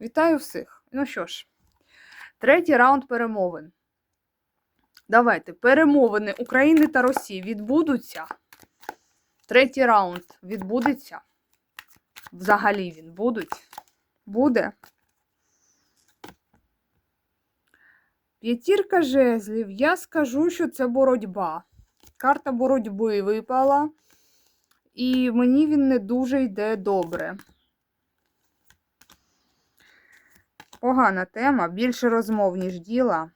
Вітаю всіх. Ну що ж, третій раунд перемовин. Давайте, перемовини України та Росії відбудуться. Третій раунд відбудеться. Взагалі він будуть. Буде. П'ятірка жезлів. Я скажу, що це боротьба. Карта боротьби випала. І мені він не дуже йде добре. Погана тема, більше розмов, ніж діла.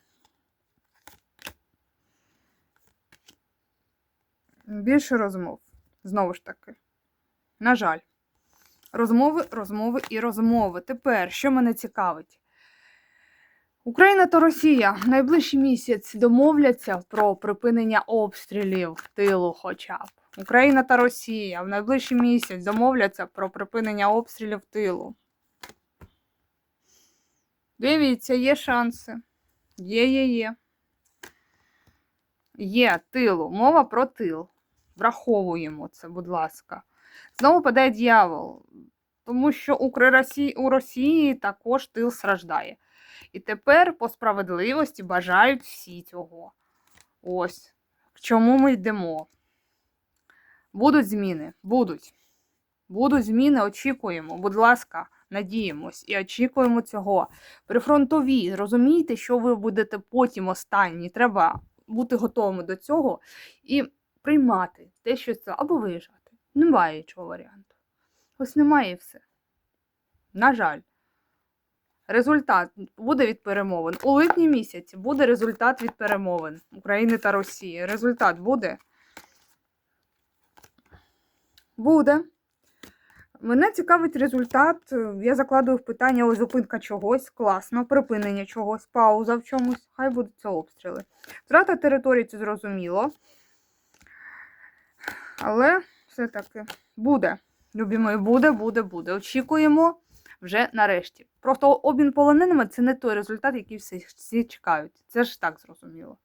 Більше розмов. Знову ж таки. На жаль. Розмови, розмови і розмови. Тепер, що мене цікавить? Україна та Росія в найближчий місяць домовляться про припинення обстрілів тилу хоча б. Україна та Росія в найближчий місяць домовляться про припинення обстрілів тилу. Дивіться, є шанси. Є, є, є. Є тилу. Мова про тил. Враховуємо це, будь ласка. Знову падає дьявол. Тому що у Росії, також тил страждає. І тепер по справедливості бажають всі цього. Ось. К чому ми йдемо? Будуть зміни. Будуть. Будуть зміни, очікуємо. Будь ласка, надіємось і очікуємо цього. Прифронтові, розумієте, що ви будете потім останні. Треба бути готовими до цього і приймати те, що це, або виїжджати. Немає іншого варіанту. Ось немає і все. На жаль. Результат буде від перемовин. У липні місяці буде результат від перемовин України та Росії. Результат буде? Буде. Мене цікавить результат. Я закладую в питання ось зупинка чогось, класно, припинення чогось, пауза в чомусь. Хай будуть це обстріли. Втрата території це зрозуміло. Але все-таки буде. Любі мої, буде, буде, буде. Очікуємо вже нарешті. Просто обмін полоненими це не той результат, який всі, всі чекають. Це ж так зрозуміло.